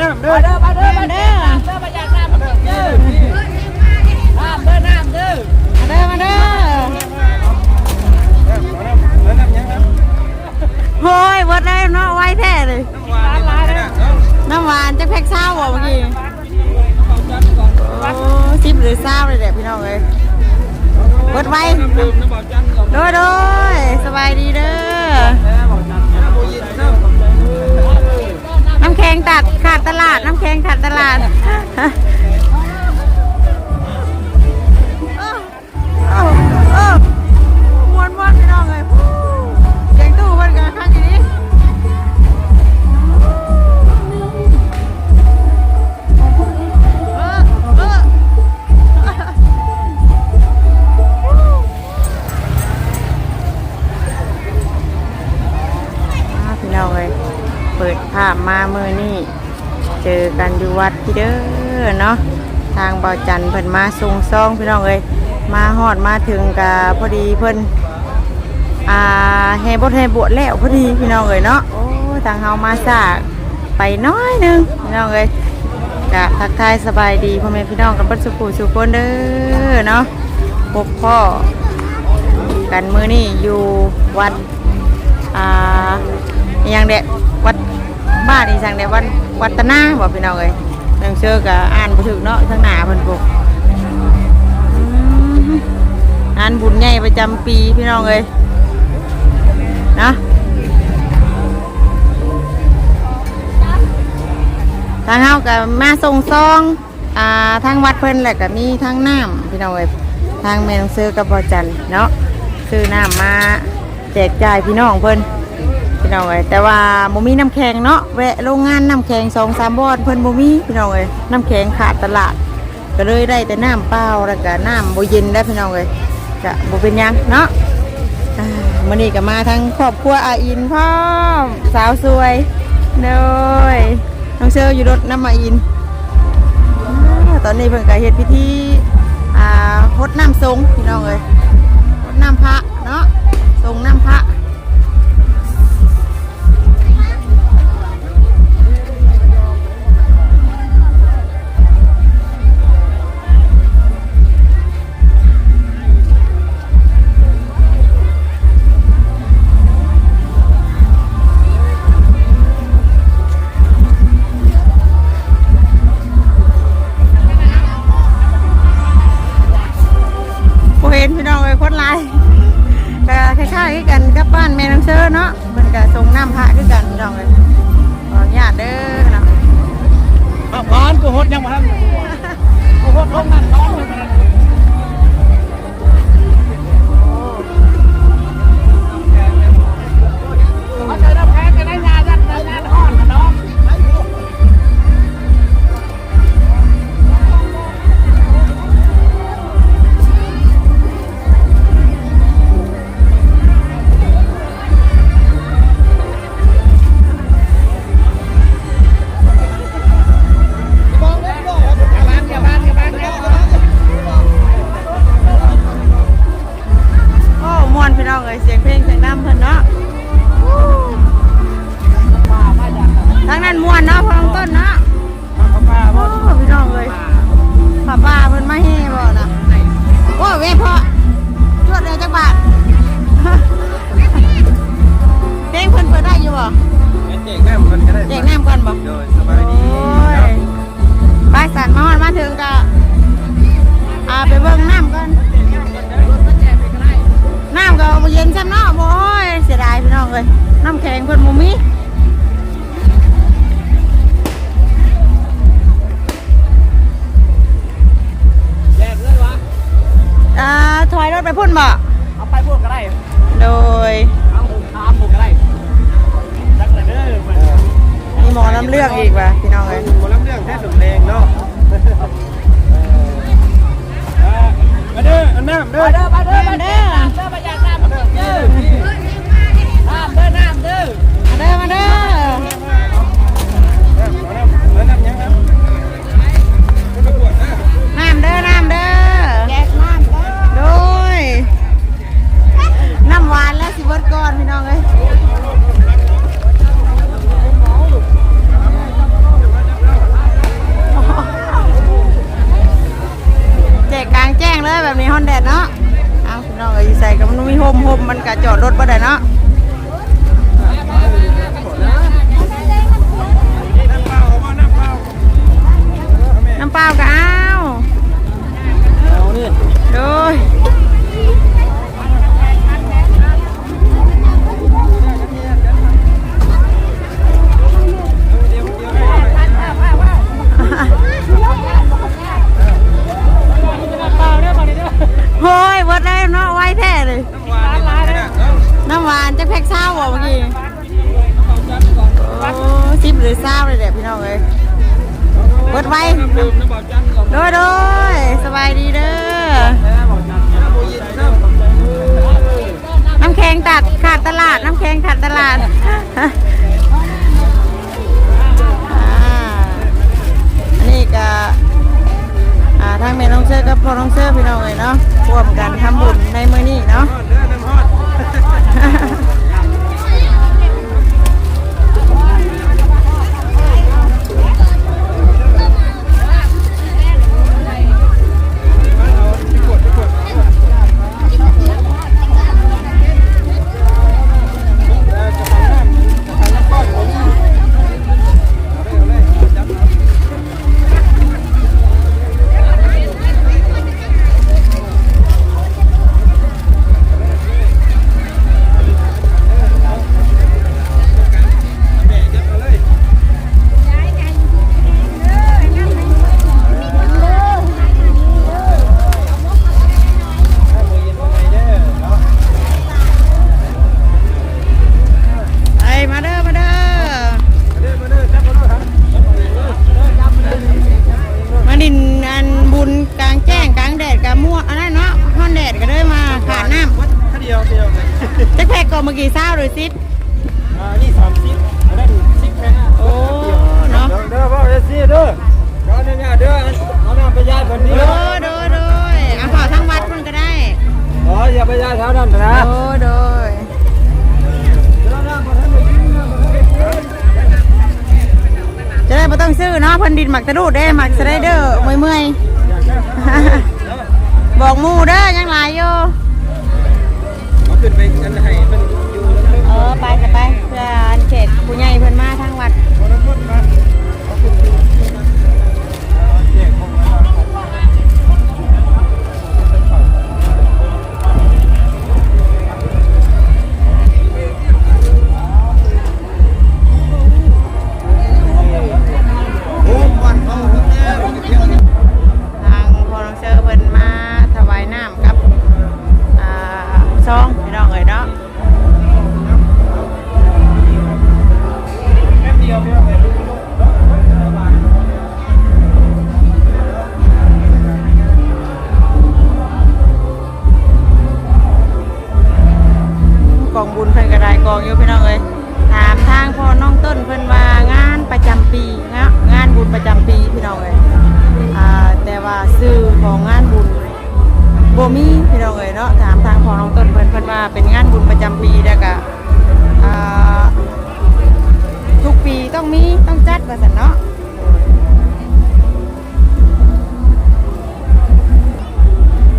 น้ำเด้อมาเด้อมาเด้อมาเด้อน้ำเด้อมาจากน้ำเด้อน้ำเด้อน้ำเด้อน้ำเด้อมาเด้อมาเด้อแล้วน้ำยังน้ำโอ้ยวัดได้เนาะไว้แท้เลยหวานลายนะน้ำหวานจะแพ็กเศร้าบ่เมื่อกี้โอ้สิบหรือเศร้าเลยแหละพี่น้องเลยเปิดไว้ดื่มน้ำบ่อจันก่อนโดยโดยสบายดีเด้อ แข็งตัดขาดตลาด น้ำแข็งขาดตลาดเอ้าเอ้มวนมวนพี่น้องเลย เนาะทางเบาจันเพิ่นมาส่งซองพี่น้องเลยมาฮอดมาถึงกะพอดีเพิ่นอ่าแห่บทแห่บวชแล้วพอดีพี่น้องเลยเนาะโอ้ทางเฮามาสากไปน้อยหนึงพี่น้องเลยกะทักทายสบายดีพ่อแม่พี่น้องกันเบัดสุขุสุขคนเด้อเนาะพบพ่อกันมือนี่อยู่วัดอ่าอหยังเด็กวัดบ้านอีสังเด็กวัดวัดตนาบอกพี่น้องเอ้ย นังเชื่อกับอ่านบ่ถึกเนาะทั้งหน้าเพิ่นปกอืมงานบุญใหญ่ประจำปีพี่น้องเอ้ยเนาะทางเฮาก็มาส่งซองอ่าทางวัดเพิ่นแหละก็มีทางน้ำพี่น้องเอ้ยทางแม่นงซื้อกับพอจันเนาะซื้อน้ำมาแจกจ่ายพี่น้องเพิ่น พี่น้องเอ้ยแต่ว่าบ่มีน้ำแข็งเนาะแวะโรงงานน้ำแข็งสองสามบอนเพิ่นบ่มีพี่น้องเอ้ยน้ำแข็งขาดตลาด ก็เลยได้แต่น้ำเปล่าแล้วก็น้ำบ่เย็นได้พี่น้องเอ้ยก็บ่เป็นหยังเนาะอ่ามื้อนี้ก็มาทั้งครอบครัวอาอินพร้อสาวสวยเด้อยน้องเชออยู่รถน้ำมาอิน ตอนนี้เพิ่นก็เฮ็ดพิธีอ่าฮดน้ำสงพี่น้องเอ้ยรดน้ำพระเนาะส่งน้ำพระ ทางแม่น้องเชื่อกับพอน้องเชื่อพี่น้องเลยเนาะร่วมกันทำบุญในมื้อนี้เนาะ ยาไปยาแถวนั้นนะโดยโดยจะได้ไม่ต้องซื้อเนาะพันดินหมักตะดูดได้หมักสไลเดอร์เมื่อยเมื่อยบอกมูเด้อยังหลายอยู่เขาขึ้นไปอันให้มันอยู่เออไปจะไปเพื่อนเขตผู้ใหญ่เพิ่นมาทางวัด ต้องมีต้องจัดว่าซั่นเนาะ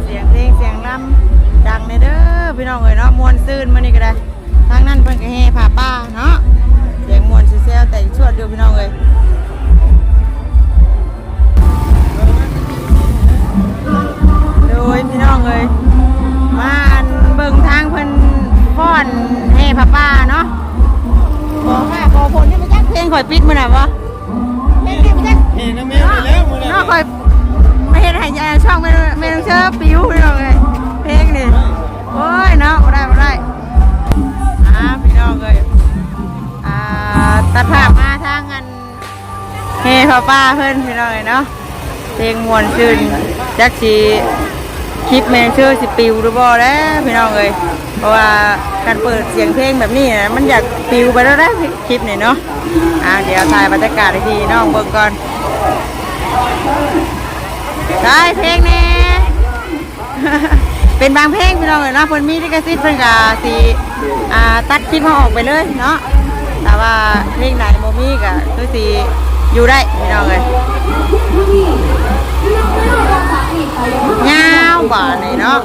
เสียงเพลงเสียงลำดังในเด้อพี่น้องเอ้ยเนาะมวนซื่นมานี่ก็ได้ทางนั้นเพิ่นก็แห่ผ้าป่าเนาะเสียงมวนซื่อแซวแต่ชวดอยู่พี่น้องเอ้ยโดยพี่น้องเอ้ยมาอันเบิ่งทางเพิ่นฟ้อนแห่ผ้าป่าเนาะขอค่ะขอผลที่มาจัก เพลงข่อยปิดมื้อน่ะบ่เพลงที่มาจักนี่น้ำเมียไปแล้วมึงนอกคอยไม่เห็นหายใจช่องไม่ไม่ต้องเชื่อปิ้วพี่น้องเลยเพลงนี่โอ้ยเนาะบ่ได้บ่ได้อ่าพี่น้องเลยอ่าตัดภาพมาทางอันเฮ้พ่อป้าเพื่อนพี่น้องเลยเนาะเพลงมวนชื่นจักสี คลิปแมงเชื่อสิปิวหรือบ่แล้วพี่น้องเลยเพราะว่าการเปิดเสียงเพลงแบบนี้นะมันอยากปิวไปแล้วนะคลิปนี่เนาะอ่าเดี๋ยวถ่ายบรรยากาศทีน้องเบิ่งก่อนได้เพลงแน่เป็นบางเพลงพี่น้องเอ๋ยเนาะเพิ่นมีลิขสิทธิ์เพิ่นก็สิอ่าตัดคลิปมาออกไปเลยเนาะแต่ว่าเพลงไหนบ่มีก็คือสิอยู่ได้พี่น้องเอ้ย บาทนี่เนาะ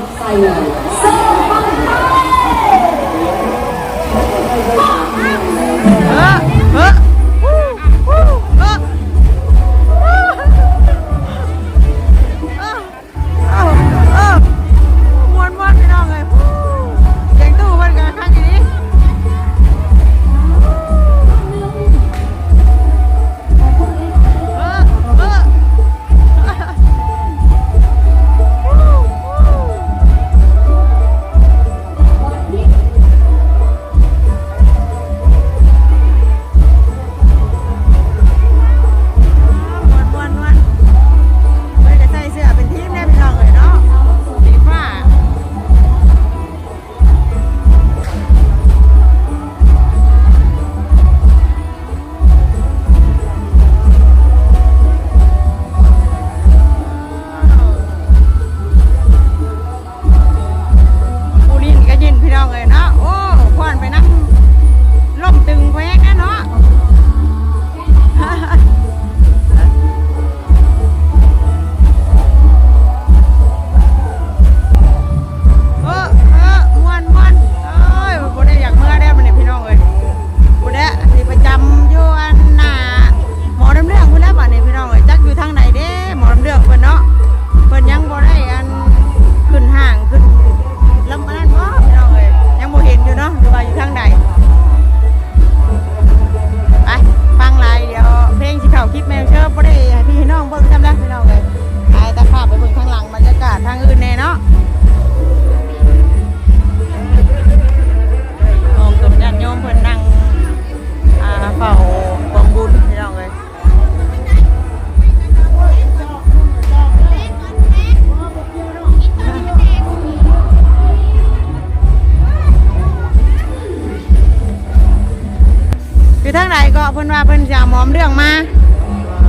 ดก็เพิ่นว่าเพิ่นจะหมอมเรื่องมา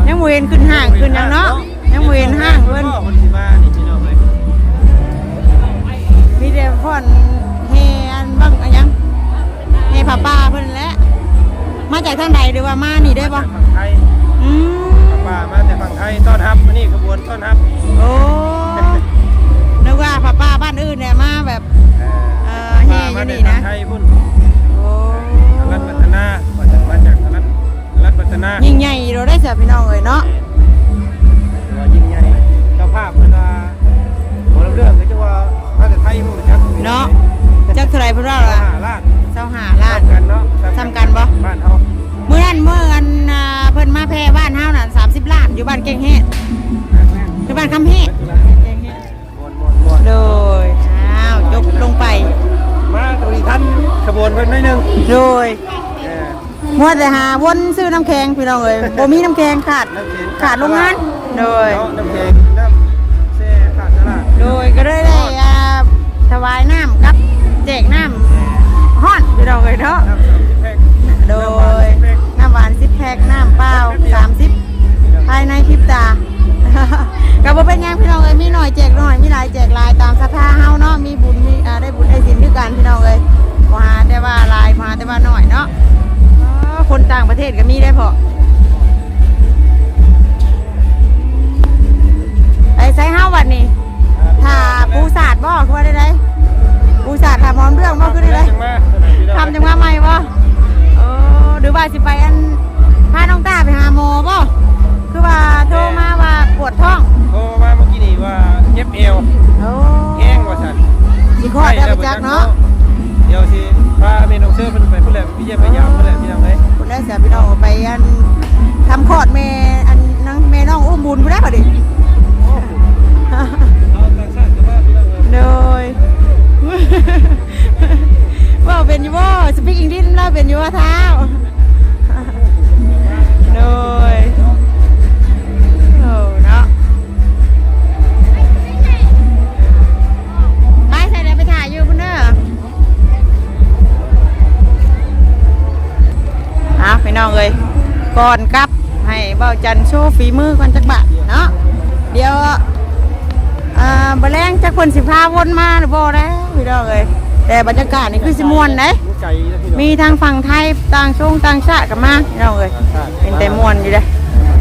ยังบ่เห็นขึ้นห้างขึ้นหยังเนาะยังบ่เห็นห้างเพิ่นคนสิมานี่พี่น้องเลยมีแต่พ่อนเฮอันบังอันหยังเฮผ้าป่าเพิ่นแหละมาจากทางใดหรือว่ามานี่ได้ปะฝั่งไทยอืมป่ามาแต่ฝั่งไทยต้อนรับอันนี้ขบวนต้อนรับโอ้นึกว่าผ้าป่าบ้านอื่นเนี่ยมาแบบเอ่อเฮป่าอมายู่แต่นี่ฝั่นะงไทยพุ่น ฒนายิ่งใหญ่เราได้เสียพี่น้องเลยเนาะำแข็งพี่น้องเอ้ยบ่มีน้ำแข็งขาดน้ำแข็งขาดโรงงานโดยเนาะน้ำแข็งน้ำแช่ขาดตลาดโดยก็ได้ได้อ่าถวายน้ำกับแจกน้ำฮ้อนพี่น้องเอ้ยเนาะน้ำสามสิบแพ็คโดยน้ำหวาน10แพ็คน้ำเปล่า30ภายในพริบตา ก็บ่เป็นหยังพี่น้องเอ้ยมีหน่อยแจกหน่อยมีหลายแจกหลายตามศรัทธาเฮาเนาะมีบุญมีอ่าได้บุญได้ศีลด้วยกันพี่น้องเอ้ยบ่หาแต่ว่าหลายบ่หาแต่ว่าน้อยเนาะอ๋อ คนต่างประเทศก็มีได้พอไปใช้ห้าวันนี่ถ้าปูศาสตร์บ่คือว่าได้ไดปูศาสตร์ถามหอมเรื่องบ่คือได้ไดจังมาทำจังว่าใหม่บ่เออหรือว่าสิไปอันพาน้องตาไปหาหมอบ่คือว่าโทรมาว่าปวดท้องโทรมาเมื่อกี้นี่ว่าเจ็บเอวโอ้แห้งว่าซั่นสิคลอดได้ไปจักเนาะเดี๋ยวสิพาแม่น้องเสื้อเพิ่นไปพุ่นแหละพี่เยี่ยมพยายาม พุ่นแหละพี่น้องเอ้ยคุณได้เสียพี่น้องไปอันทำคลอดแม่อันนางแม่น้องอุ้มบุญพุ่นได้บ่ดิเอาต่างชาติก็ว่าพี่น้องเอ้ยโดยว่าเป็นอยู่ว่าสปีกอังกฤษแล้วเป็นอยู่ว่าเท้า พี่น้องเลยก่อนกลับให้เบาจันโชว์ฝีมือก่อนจักบาทเนาะเดี๋ยวอ่าบะแรงจากคนสิพาวนมาหรือบ่ได้พี่น้องเอ้ยแต่บรรยากาศนี่คือสิม่วนเด้รู้ใจนะพี่น้องมีทางฝั่งไทยต่างชงต่างชาติกันมาพี่น้องเอ้ยเป็นแต่ม่วนอยู่เด้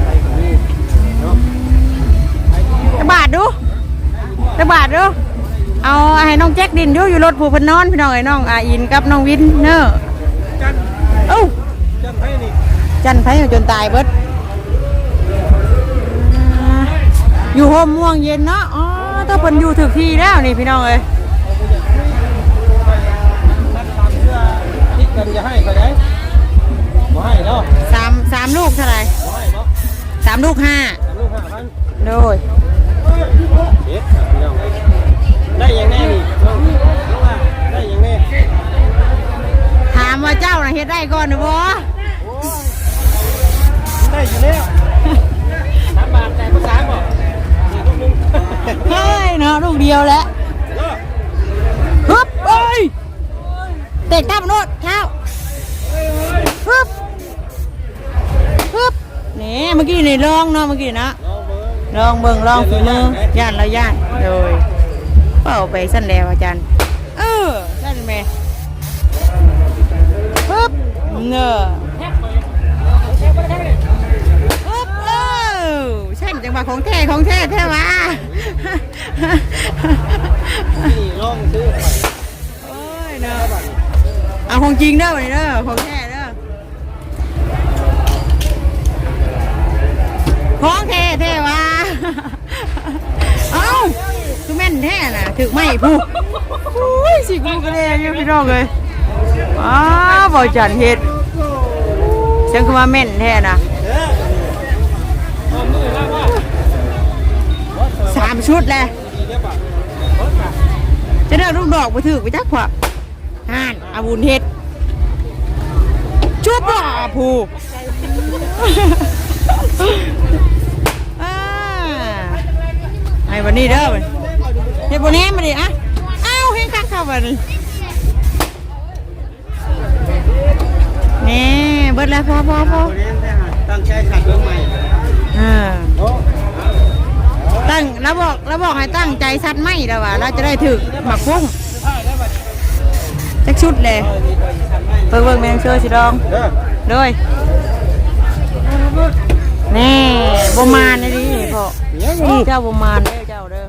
ไทยก็มีเนาะจะบาทดูตะบาทเด้อเอาให้น้องแจ็คดินอยู่อยู่รถผู้เพิ่นนอนพี่น้องไอ้น้องอาอินกับน้องวินเนอร์จันเอ้า จันให้นี่จันไผจนตายเบิดอ่าอยู่โฮมม่วงเย็นเนาะ อ๋อถ้าเพิ่นอยู่ถึกที่แล้วนี่พี่น้องเอ้ยท่านตามเชื่อคิดกันจะให้ไปไหนบ่ให้เนาะสามสามลูกเท่าไหร่บ่ให้เนาะสามลูกห้าสามลูกห้าพันโดยเด็ดพี่น้องเอ้ยได้ยังแน่นี่น้องน้องว่าได้ยังแน่ถามว่าเจ้าน่ะเฮ็ดได้ก่อนหรือบ่ ได้อยู่แล้วสามบาทแต่ภาษาบอกสี่ลูกหนึงเฮ้ยเนาะลูกเดียวแหล้วเนาะฮึบเอ้ยเตะตั้มโนดเท้าฮึบฮึบนี่เมื่อกี้นี่ลองเนาะเมื่อกี้นะน้องเบิ้งลองเบิ่งลองฝีมือย่านเราย่านโดยเป่าไปสั้นแล้วอาจารย์เออสั้นแม่ฮึบเงอฮึ อใช่จังหวะของแท้ของแท้แท้วะนี่ลองซื้อไปโอ้ยเนาะเอาของจริงเด้อวันนี้เด้อของแท้เด้อของแท้แท้วะเอ้าคือแม่นแท้น่ะถึกไม่พูดอุ้ยสิกูกระเดงอยู่พี่น้องเลยอ้าบ่จันเฮ็ดฉันคือว่าแม่นแท้น่ะ ชุดเละจะได้ลูกดอกไปถือไปจักขวบห่านอาบุญเฮ็ดชุบบ่ผู้อ่าไอ้วันนี้เด้อบัดเฮ็ดบ่แหน่มาดิอะอ้าวเฮ็ดคักเข้าบัดนี้แนี่เบิดแล้วพอพอพอตั้งใจขัดเบื้องใหม่อ่า ตั้งแล้วบอกแล้วบอกให้ตั้งใจซัดไม่แล้วว่าเราจะได้ถึกหมักพุ่งจักชุดเลยเพิ่งเบิ่งแมงเชื่อสิดองด้อเลยแน่บมานเลยดิพ่อเจ้าบมานเด้อเจ้าเด้อ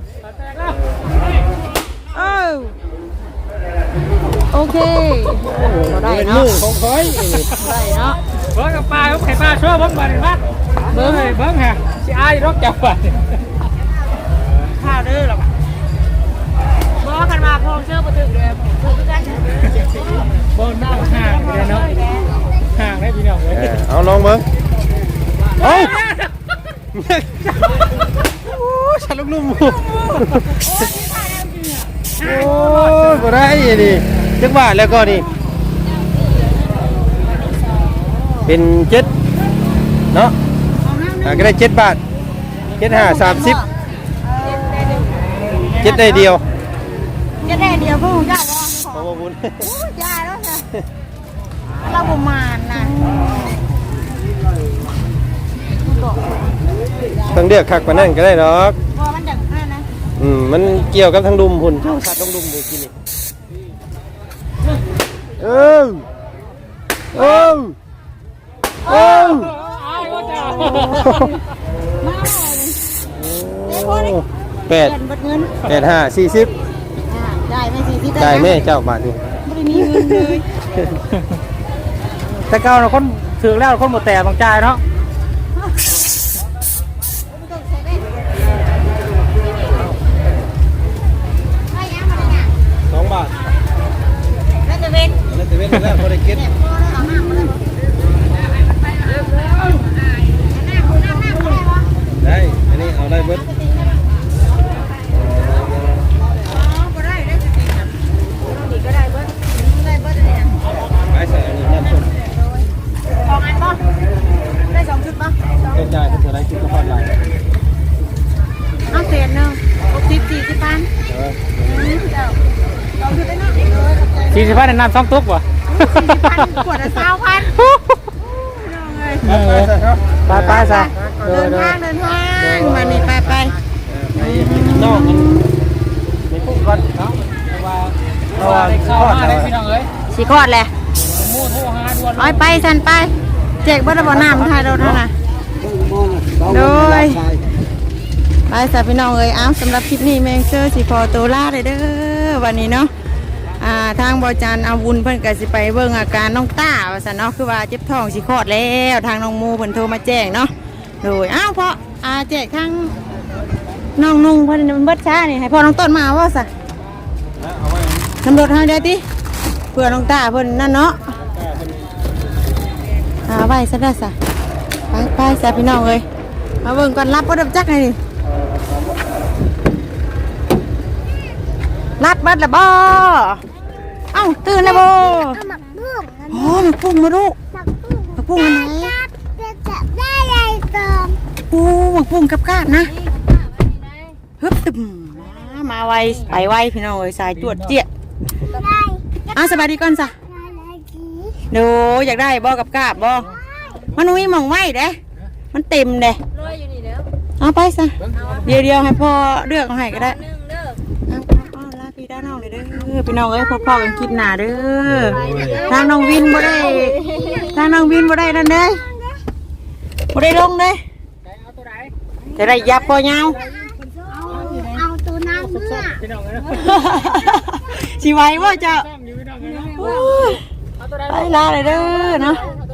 เอ้าโอเคเราได้เนาะของคอยได้เนาะเบิ้งกับปลาครับไข่ปลาช่วยเบิ้งมาหน่อยมั้ยเบิ้งเบิ้งฮะสิอายรอกจับไป ข้าวเด้อหรอกบ่กันมาพองเชื่อบ่ถึกเลยถึกกันเบิ้งหน้าห่างเลยเนาะห่างได้พี่น้องเลยเอาลองเบิ้งเอาโอ้ฉันลูกนุ่มโอ้ยบ่ได้ดิจักบาทแล้วก็นี่ เป็นเจ็ดเนาะอะก็ได้เจ็ดบาทเจ็ดห้าสามสิบ เจ็ดได้เดียวจะได้เดียวพวกเจ้าบ่ขอบคุณยาแล้วจ้ะเราบ่มานน่ะต้องเลือกคักกว่านั้นก็ได้ดอกพอมันดังนั่นนะอืมมันเกี่ยวกับทางดุมพุ่นเจ้าสัตว์ต้องดุมบุกินนี่เออเออเอออายก็จะมาเลย แปด เงินเบิดเงินแปดห้าสี่สิบอ่าได้ไหมสี่สิบได้ไหมเจ้าบาทนี่ไม่ได้มีเงินเลยแต่เก่าเราคนถือแล้วคนหมดแต่บางใจเนาะไม่ยังมาเลยเนี่ยสองบาทแล้วจะเป็นแล้วแต่เว้นแล้วพอได้กินพอแล้วเอาหน้ามาเลยหน้าหน้าหน้าอะไรวะได้อันนี้เอาได้เบิด สี่สิบพันในน้ำสองตุ๊กวะสี่สิบพันขวดละสามพันไปไปใส่ครับไปไปซะเดินทางเดินทางมานี่ไปไปไปนอกมันไปพุ่งก่อนเนาะเพราะว่าเพราะว่าได้เข้ามาได้พี่น้องเอ้ยสีคอดแหละมู่โทรหาด่วนร้อยไปสันไปแจกบัตรบอน้ำไทยเราเท่านั้นโดยไปสาวพี่น้องเอ้ยอ้าวสำหรับคลิปนี้แมงเซอร์สิพอตัวล่าเลยเด้อวันนี้เนาะ อ่าทางบอจันอาวุธเพิ่นก็สิไปเบิ่งอาการน้องต้าว่าซั่นเนาะคือว่าเจ็บท้องสิคลอดแล้วทางน้องมูเพิ่นโทรมาแจ้งเนาะโดยอ้าวเพราะอาแจกทางน้องนุ่งเพิ่นเบิดช้านี่ให้พ่อน้องต้นมาว่าซะเอาไว้น้ำรถให้ได้ติเพื่อน้องต้าเพิ่นนั่นเนาะหาไว้ซะได้ซะไปไปซะพี่น้องเอ้ยมาเบิ่งก่อนรับบ่ดับจักให้นี่รับบัดละบ่ อ้าตื่นแล้วบ่เอาหมักบุ้งโอ้มันพุ่งมาลูกหมักบุ้งมันพุ่งอันไหนจะจับได้ไรตอมโอ้มันพุ่งกับกาดนะฮึบตึมมามาไวไปไวพี่น้องเอ้ยสายจวดเจี๊ยดได้อะสบายดีก่อนซะได้ไรจีโดอยากได้บ่กับกาบบ่มันมีหมองไว้เด้มันเต็มเด้รวยอยู่นี่เด้อเอาไปซะเดี๋ยวเดียวๆให้พ่อเลือกเอาให้ก็ได้ หนึ่งเด้อ เอาเอาลาพี่ด้านน้องเลยเด้อพี่น้องเอ้ยพ่อพ่อกันคลิปหนาเด้อทางน้องวินบ่ได้ทางน้องวินบ่ได้นั่นเด้อบ่ได้ลงเด้อจะได้ยับพอยาวเอาเอาตัวน้ำเมื่อพี่น้องนะสิไหวบ่เจ้าอยู่พี่น้องนะโอ้ยไปลาเลยเด้อเนาะเอา